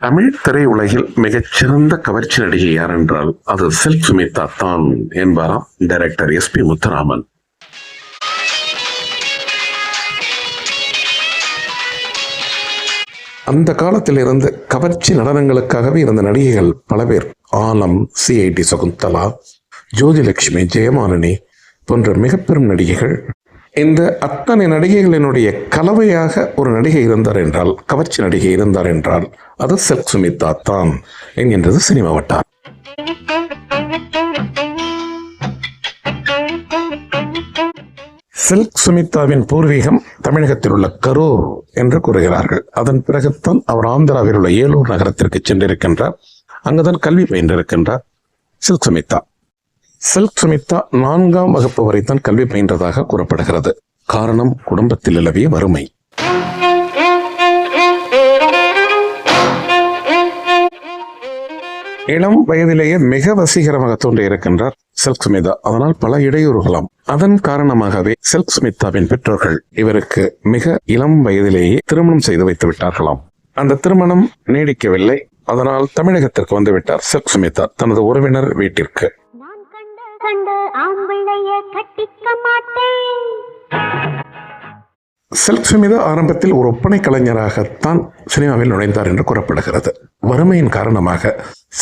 தமிழ் திரையுலகில் மிகச்சிறந்த கவர்ச்சி நடிகை யார் என்றால் அது செல்ஃப் சுமிதா தான் என்பாராம் டைரக்டர் எஸ் பி முத்துராமன். அந்த காலத்தில் இருந்து கவர்ச்சி நடனங்களுக்காகவே இருந்த நடிகைகள் பல பேர். ஆலம் சிஐடி சகுந்தலா ஜோதிலட்சுமி ஜெயமாலினி போன்ற மிக பெரும் நடிகைகள் இந்த அத்தனை நடிகைகளினுடைய கலவையாக ஒரு நடிகை இருந்தார் என்றால் கவர்ச்சி நடிகை இருந்தார் என்றால் அது செல்க் சுமிதா தான் என்கின்றது சினிமா வட்டார் சில்க் சுமிதாவின் பூர்வீகம் தமிழகத்தில் உள்ள கரூர் என்று கூறுகிறார்கள். அதன் பிறகுத்தான் அவர் ஆந்திராவில் உள்ள ஏலூர் நகரத்திற்கு சென்றிருக்கின்றார். அங்குதான் கல்வி பயின்றிருக்கின்றார் சில்க் சுமிதா. சில்க் சுமிதா நான்காம் வகுப்பு வரைத்தான் கல்வி பயின்றதாக கூறப்படுகிறது. காரணம் குடும்பத்தில் நிலவிய வறுமை. இளம் வயதிலேயே மிக வசீகரமாக தோன்றியிருக்கின்றார் செல்க் சுமிதா. அதனால் பல இடையூறுகளாம். அதன் காரணமாகவே செல்க் சுமிதாவின் பெற்றோர்கள் இவருக்கு மிக இளம் வயதிலேயே திருமணம் செய்து வைத்து விட்டார்களாம். அந்த திருமணம் நீடிக்கவில்லை. அதனால் தமிழகத்திற்கு வந்துவிட்டார் செல்க் சுமிதா தனது உறவினர் வீட்டிற்கு. கண்டு ஆம்பிள்ளைய கட்டிக்க மாட்டேன். சில்க் சுமிதா ஆரம்பத்தில் ஒரு ஒப்பனை கலைஞராகத்தான் சினிமாவில் நுழைந்தார் என்று கூறப்படுகிறது. வறுமையின் காரணமாக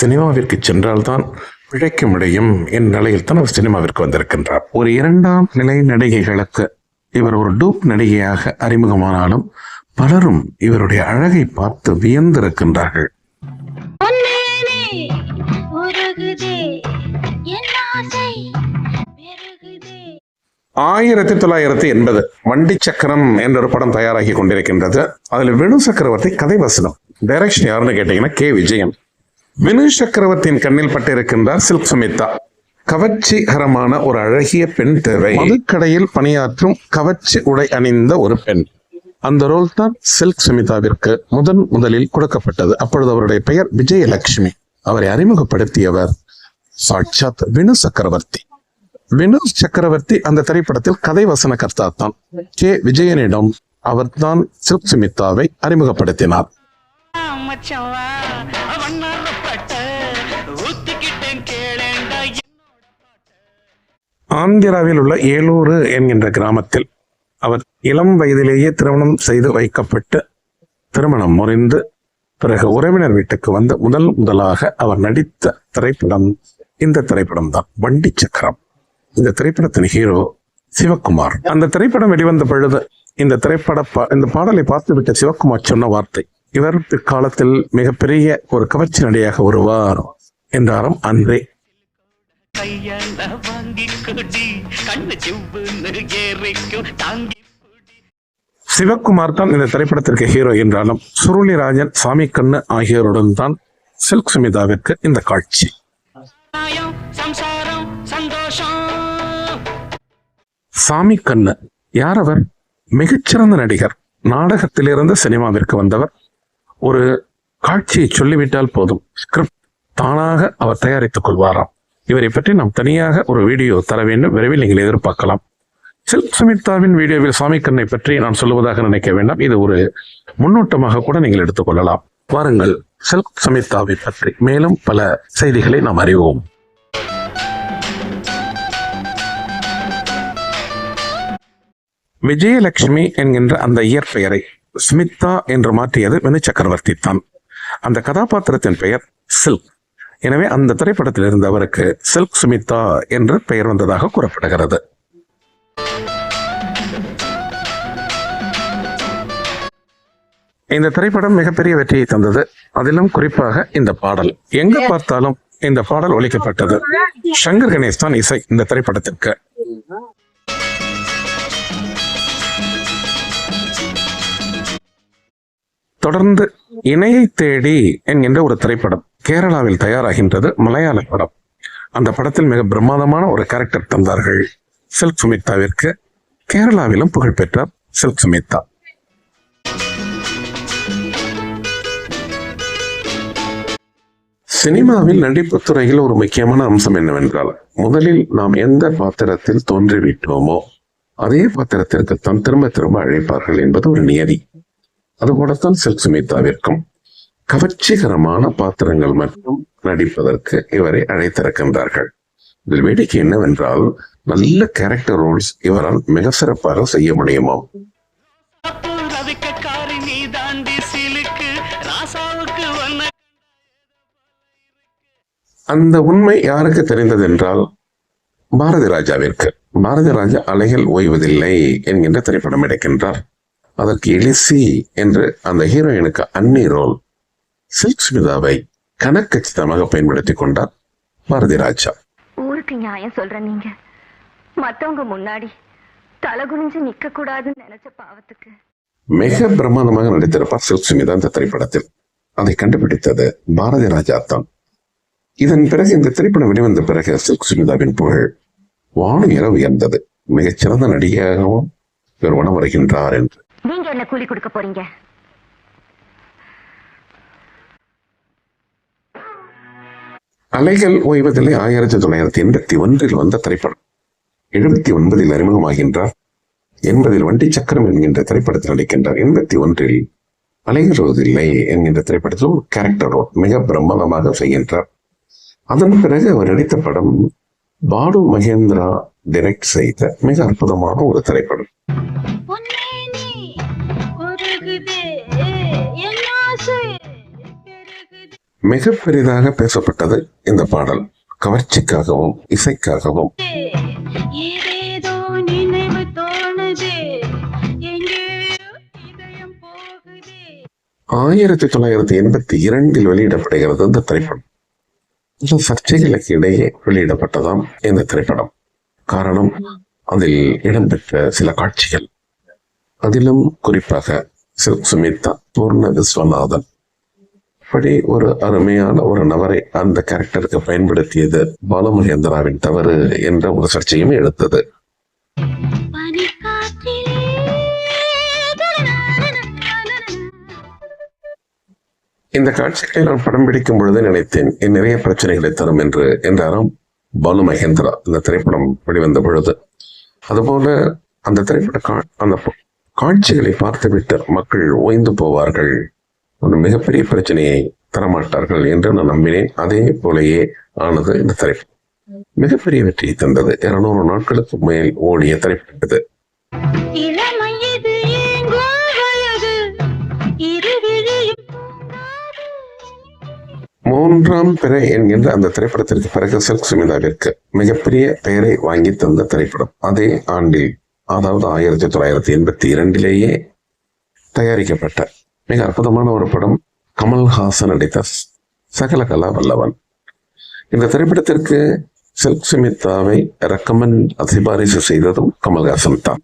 சினிமாவிற்கு சென்றால்தான் பிழைக்க முடியும் என் நிலையில் தான் அவர் சினிமாவிற்கு வந்திருக்கின்றார். ஒரு இரண்டாம் நிலை நடிகைகளுக்கு இவர் ஒரு டூப் நடிகையாக அறிமுகமானாலும் பலரும் இவருடைய அழகை பார்த்து வியந்திருக்கின்றார்கள். ஆயிரத்தி தொள்ளாயிரத்தி எண்பது வண்டி சக்கரம் என்ற ஒரு படம் தயாராகி கொண்டிருக்கின்றது. அதில் வினு சக்கரவர்த்தி கதை வசனம். டைரக்ஷன் யாருன்னு கேட்டீங்கன்னா கே. விஜயன். வினு சக்கரவர்த்தியின் கண்ணில் பட்டிருக்கின்றார் சில்க் சுமிதா கவர்ச்சிகரமான ஒரு அழகிய பெண் தேவை. மதுக்கடையில் பணியாற்றும் கவர்ச்சி உடை அணிந்த ஒரு பெண். அந்த ரோல் தான் சில்க் சுமிதாவிற்கு முதன் முதலில் கொடுக்கப்பட்டது. அப்பொழுது அவருடைய பெயர் விஜயலட்சுமி. அவரை அறிமுகப்படுத்தியவர் சாட்சாத் வினு சக்கரவர்த்தி. வினு சக்கரவர்த்தி அந்த திரைப்படத்தில் கதை வசன கர்த்தா தான் கே. விஜயனிடம் அவர்தான் சில்க் சுமிதாவை அறிமுகப்படுத்தினார். ஆந்திராவில் உள்ள ஏலூரு என்கின்ற கிராமத்தில் அவர் இளம் வயதிலேயே திருமணம் செய்து வைக்கப்பட்டு திருமணம் முறிந்து பிறகு உறவினர் வீட்டுக்கு வந்து முதல் முதலாக அவர் நடித்த திரைப்படம் இந்த திரைப்படம் தான் வண்டி சக்கரம். இந்த திரைப்படத்தின் ஹீரோ சிவகுமார் அந்த திரைப்படம் வெளிவந்த பொழுது இந்த திரைப்பட இந்த பாடலை பார்த்துவிட்ட சிவகுமார் சொன்ன வார்த்தை இவர் பிற்காலத்தில் மிகப்பெரிய ஒரு கவர்ச்சி நடிகையாக வருவார் என்றாராம் அன்றே. சிவகுமார் தான் இந்த திரைப்படத்திற்கு ஹீரோ என்றாலும் சுருளிராஜன் சாமி கண்ணு ஆகியோருடன் தான் சில்க் சுமிதாவிற்கு இந்த காட்சி. சம்சாரம் சந்தோஷம். சாமி கண்ணு யார் அவர் மிகச்சிறந்த நடிகர். நாடகத்திலிருந்து சினிமாவிற்கு வந்தவர். ஒரு காட்சியை சொல்லிவிட்டால் போதும். ஸ்கிரிப்ட் தானாக அவர் தயாரித்துக் கொள்வாராம். இவரை பற்றி நாம் தனியாக ஒரு வீடியோ தர வேண்டும். விரைவில் நீங்கள் எதிர்பார்க்கலாம். செல்ப் சுமிதாவின் வீடியோவில் சாமி கண்ணை பற்றி நான் சொல்லுவதாக நினைக்க வேண்டாம். இது ஒரு முன்னோட்டமாக கூட நீங்கள் எடுத்துக்கொள்ளலாம் வாருங்கள் சில்க் சுமிதாவை பற்றி மேலும் பல செய்திகளை நாம் அறிவோம். விஜயலட்சுமி என்கின்ற அந்த இயற்பெயரை ஸ்மிதா என்று மாற்றியது வினு சக்கரவர்த்தி தான். அந்த கதாபாத்திரத்தின் பெயர் சில்க். எனவே அந்த திரைப்படத்தில் இருந்த அவருக்கு சில்க் சுமிதா என்று பெயர் வந்ததாக கூறப்படுகிறது. இந்த திரைப்படம் மிகப்பெரிய வெற்றியை தந்தது. அதிலும் குறிப்பாக இந்த பாடல். எங்க பார்த்தாலும் இந்த பாடல் ஒலிக்கப்பட்டது. சங்கர் கணேஷ் தான் இசை இந்த திரைப்படத்திற்கு. தொடர்ந்து இணையை தேடி என்கின்ற ஒரு திரைப்படம் கேரளாவில் தயாராகின்றது மலையாள படம். அந்த படத்தில் மிக பிரமாதமான ஒரு கேரக்டர் தந்தார்கள் சில்க் சுமித்தாவிற்கு கேரளாவிலும் புகழ்பெற்றார் செல்க் சில்க் சினிமாவில் நடிப்புத் துறையில் ஒரு முக்கியமான அம்சம் என்னவென்றால் முதலில் நாம் எந்த பாத்திரத்தில் தோன்றிவிட்டோமோ அதே பாத்திரத்திற்கு தான் திரும்ப திரும்ப அழைப்பார்கள் என்பது ஒரு நியதி. அதுபோலத்தான் சில்க் சுமிதாவிற்கும் கவர்ச்சிகரமான பாத்திரங்கள் மட்டும் நடிப்பதற்கு இவரை அழைத்திருக்கின்றார்கள் இதில் வேடிக்கை என்னவென்றால் நல்ல கேரக்டர் ரோல்ஸ் இவரால் மிக சிறப்பாக செய்ய முடியுமோ? அந்த உண்மை யாருக்கு தெரிந்ததென்றால் பாரதி ராஜாவிற்கு. பாரதி ராஜா அலைகள் ஓய்வதில்லை என்கின்ற திரைப்படம் எடுக்கின்றார். அதற்கு எலிசி என்று அந்த ஹீரோயினுக்கு அன்னி ரோல் சில்க் ஸ்மிதாவை கணக்கச்சிதமாக பயன்படுத்திக் கொண்டார் பாரதி ராஜா. ஊருக்கு நியாயம் சொல்ற நீங்க. மத்தவங்க முன்னாடி தலை குனிஞ்சு நிக்க கூடாதுன்னு நினைச்ச பாவத்துக்கு. மிக பிரமாதமாக நடித்திருப்பார் சில்க் ஸ்மிதா இந்த திரைப்படத்தில். அதை கண்டுபிடித்தது பாரதி ராஜா தான். இதன் பிறகு இந்த திரைப்படம் வெளிவந்த பிறகு சில்க் ஸ்மிதாவின் புகழ் என உயர்ந்தது. மிகச்சிறந்த நடிகையாகவும் இவர் உணம் வருகின்றார் என்று. என்ன கூலி கொடுக்க போறீங்க? அலைகள் ஓய்வதில்லை. ஆயிரத்தி தொள்ளாயிரத்தி எண்பத்தி ஒன்றில் வந்த திரைப்படம். எழுபத்தி ஒன்பதில் அறிமுகமாகின்றார். எண்பதில் வண்டி சக்கரம் என்கின்ற திரைப்படத்தில் நடிக்கின்றார். எண்பத்தி ஒன்றில் அலைகள் ஓய்வதில்லை என்கின்ற திரைப்படத்தில் ஒரு கேரக்டர் மிக பிரம்மாண்டமாக செய்கின்றார். அதன் பிறகு அவர் நடித்த படம் பாலு மகேந்திரா டிரெக்ட் செய்த மிக அற்புதமான ஒரு திரைப்படம். மிக பெரிதாக பேசப்பட்டது இந்த பாடல். கவர்ச்சிக்காகவும் இசைக்காகவும். ஆயிரத்தி தொள்ளாயிரத்தி எண்பத்தி இரண்டில் வெளியிடப்படுகிறது இந்த திரைப்படம். இந்த சர்ச்சைகளுக்கு இடையே வெளியிடப்பட்டதாம் இந்த திரைப்படம். காரணம் அதில் இடம்பெற்ற சில காட்சிகள். அதிலும் குறிப்பாக சில் சுமிதா பூர்ண விஸ்வநாதன். இப்படி ஒரு அருமையான ஒரு நபரை அந்த கேரக்டருக்கு பயன்படுத்தியது பாலமகேந்திராவின் தவறு என்ற ஒரு சர்ச்சையும் எடுத்தது. இந்த காட்சிகளை நான் படம் பிடிக்கும் பொழுது நினைத்தேன் என் நிறைய பிரச்சனைகளை தரும் என்று என்றாராம் பாலு மகேந்திரா இந்த திரைப்படம் வெளிவந்த பொழுது. அதுபோல அந்த திரைப்பட கா- அந்த காட்சிகளை பார்த்துவிட்டு மக்கள் ஓய்ந்து போவார்கள். ஒரு மிகப்பெரிய பிரச்சனையை தரமாட்டார்கள் என்று நான் நம்பினேன். அதே போலயே ஆனது இந்த திரைப்படம் மிகப்பெரிய வெற்றியை தந்தது. இருநூறு நாட்களுக்கு மேல் ஓடிய திரைப்படம் இது. மூன்றாம் பிறை என்கின்ற அந்த திரைப்படத்திற்கு பிறகு சில்க் சுமிதாவிற்கு மிகப்பெரிய பெயரை வாங்கி தந்த திரைப்படம். அதே ஆண்டில் அதாவது ஆயிரத்தி தொள்ளாயிரத்தி எண்பத்தி இரண்டிலேயே தயாரிக்கப்பட்ட மிக அற்புதமான ஒரு படம். கமல்ஹாசன் நடித்த சகல கலா வல்லவன். இந்த திரைப்படத்திற்கு செல்க் சுமிதாவை ரெக்கமெண்ட் சிபாரிசு செய்ததும் கமல்ஹாசன் தான்.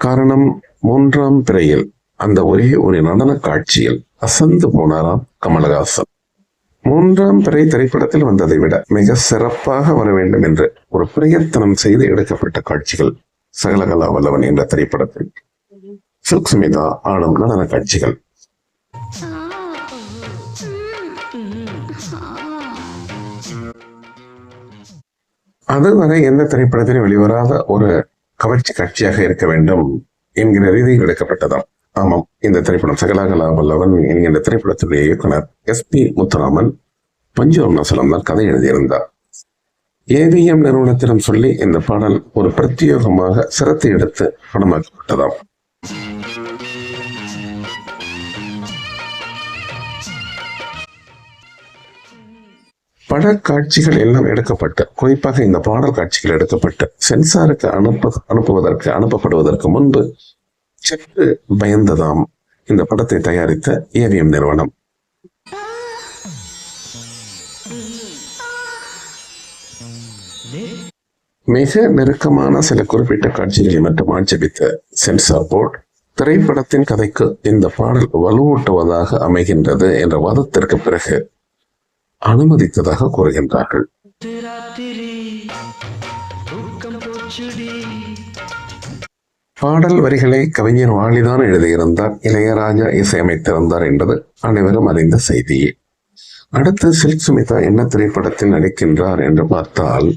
காரணம் மூன்றாம் பிறையில் அந்த ஒரே ஒரு நடன காட்சியில் அசந்து போனாராம் கமலஹாசன். மூன்றாம் பிறை திரைப்படத்தில் வந்ததை விட மிக சிறப்பாக வர வேண்டும் என்று ஒரு பிரயத்தனம் செய்து எடுக்கப்பட்ட காட்சிகள் சகலகலா வல்லவன் என்ற திரைப்படத்தில். சில்க் சுமிதா ஆடும் நடன காட்சிகள். அதுவரை எந்த திரைப்படத்திலும் வெளிவராத ஒரு கவர்ச்சி காட்சியாக இருக்க வேண்டும் என்கிற ரீதியில் எடுக்கப்பட்டதாம். ஆமாம் இந்த திரைப்படம் சகலாகலா வல்லவன் என்கின்ற திரைப்படத்துடைய இயக்குனர் எஸ் பி முத்துராமன் பஞ்சு நசலம் தான் கதை எழுதியிருந்தார். ஏவிஎம் நிறுவனத்திடம் சொல்லி இந்த பாடல் ஒரு பிரத்யேகமாக சிரத்தை எடுத்து படமாக்கப்பட்டதாம். படக்காட்சிகள் எல்லாம் எடுக்கப்பட்டு குறிப்பாக இந்த பாடல் காட்சிகள் எடுக்கப்பட்டு சென்சாருக்கு அனுப்ப அனுப்புவதற்கு அனுப்பப்படுவதற்கு முன்பு சற்று பயந்ததாம் இந்த படத்தை தயாரித்த ஏவிஎம் நிறுவனம். மிக நெருக்கமான சில குறிப்பிட்ட காட்சிகளை மட்டும் ஆட்சேபித்த சென்சார் போர்டு திரைப்படத்தின் கதைக்கு இந்த பாடல் வலுவூட்டுவதாக அமைகின்றது என்ற வாதத்திற்கு பிறகு அனுமதித்ததாக கூறுகின்றார்கள். பாடல் வரிகளை கவிஞர் வாலிதான் எழுதியிருந்தார் இளையராஜா இசையமைத்திருந்தார் என்பது அனைவரும் அறிந்த செய்தியே. அடுத்து சில்க் சுமிதா என்ன திரைப்படத்தில் நடிக்கின்றார் என்று பார்த்தால்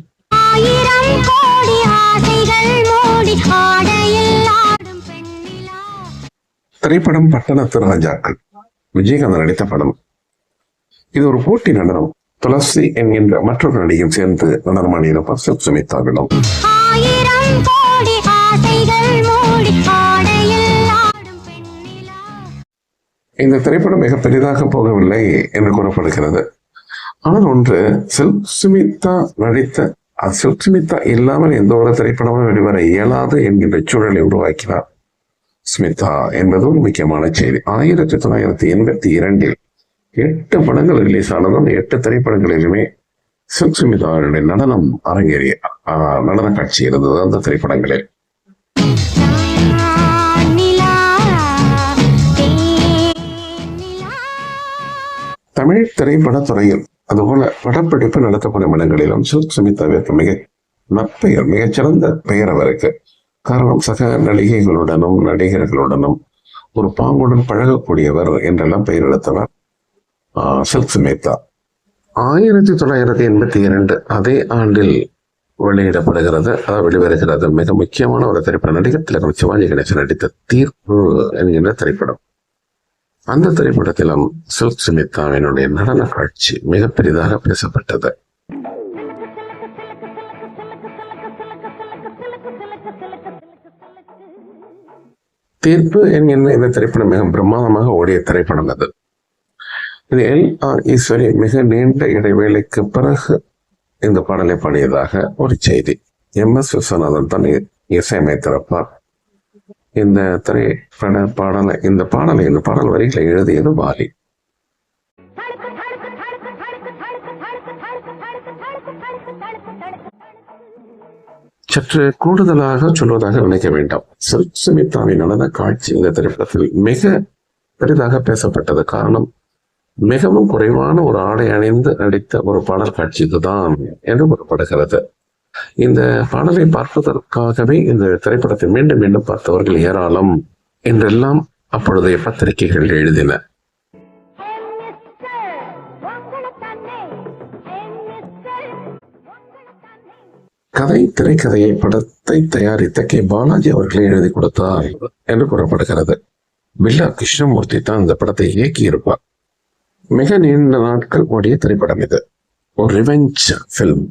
திரைப்படம் பட்டணத்து ராஜாக்கள். விஜயகாந்த் நடித்த படம். இது ஒரு போட்டி நடனம். துளசி என்கின்ற மற்றொரு நடிகையும் சேர்ந்து நடனமாடியிருப்பார் சிவ் சுமிதாவிடம் ஆயிரம் கோடி ஆசைகள் மூடி ஆடையில் ஆடும் பெண்ணிலா. இந்த திரைப்படம் மிக பெரிதாக போகவில்லை என்று கூறப்படுகிறது. ஆனால் ஒன்று சில்க் சுமிதா நடித்த அஹ், சில்க் சுமிதா இல்லாமல் எந்த ஒரு திரைப்படமும் வெளிவர இயலாது என்கின்ற சூழலை உருவாக்கினார் ஸ்மிதா என்பது ஒரு முக்கியமான செய்தி. ஆயிரத்தி தொள்ளாயிரத்தி எண்பத்தி இரண்டில் எட்டு படங்கள் ரிலீஸ் ஆனது அந்த எட்டு திரைப்படங்களிலுமே சில்க் சுமிதாவுடைய நடனம் அரங்கேறிய ஆஹ், நடன காட்சி இருந்தது அந்த திரைப்படங்களில். தமிழ் திரைப்படத்துறையில் அதுபோல படப்பிடிப்பு நடத்தப்படும் இடங்களிலும் சுக் சுமிதாவிற்கு மிக நற்பெயர் மிகச்சிறந்த பெயர் அவருக்கு. காரணம் சக நடிகைகளுடனும் நடிகர்களுடனும் ஒரு பாங்குடன் பழகக்கூடியவர் என்றெல்லாம் பெயர் எடுத்தவர். சில்க் சுமிதா ஆயிரத்தி தொள்ளாயிரத்தி எண்பத்தி இரண்டு அதே ஆண்டில் வெளியிடப்படுகிறது. அதாவது வெளிவருகிறது. மிக முக்கியமான ஒரு திரைப்படம். நடிகர் திலகம் சிவாஜி கணேசன் நடித்த தீர்ப்பு என்கின்ற திரைப்படம். அந்த திரைப்படத்திலும் சில்க் சுமிதாவினுடைய நடன காட்சி மிக பெரிதாக பேசப்பட்டது. தீர்ப்பு என்கின்ற இந்த திரைப்படம் மிக பிரமாதமாக ஓடிய திரைப்படம் அது. இது எல் ஆர் ஈஸ்வரி மிக நீண்ட இடைவேளைக்கு பிறகு இந்த பாடலை பாடியதாக ஒரு செய்தி. எம் எஸ் விஸ்வநாதன் தான் இசையமைத்திருப்பார். இந்த திரைப்பட பாடலை இந்த பாடலை இந்த பாடல் வரிகளை எழுதியது வாலி சற்று கூடுதலாக சொல்வதாக நினைக்க வேண்டாம். சுமிதாவின் நடன காட்சி இந்த திரைப்படத்தில் மிக பெரிதாக பேசப்பட்டது காரணம் மிகவும் குறைவான ஒரு ஆடை அணிந்து நடித்த ஒரு பாடல் காட்சி இதுதான் என்று கூறப்படுகிறது. இந்த பாடலை பார்ப்பதற்காகவே இந்த திரைப்படத்தை மீண்டும் மீண்டும் பார்த்தவர்கள் ஏராளம் என்றெல்லாம் அப்பொழுதைய பத்திரிகைகள் எழுதின. கதை திரைக்கதையை படத்தை தயாரித்த கே. பாலாஜி அவர்களே எழுதி கொடுத்தார் என்று கூறப்படுகிறது. பில்லா கிருஷ்ணமூர்த்தி தான் இந்த படத்தை இயக்கியிருப்பார். மிக நீண்ட நாட்கள் ஓடிய திரைப்படம் இது. ஒரு ரிவெஞ்ச் ஃபில்ம்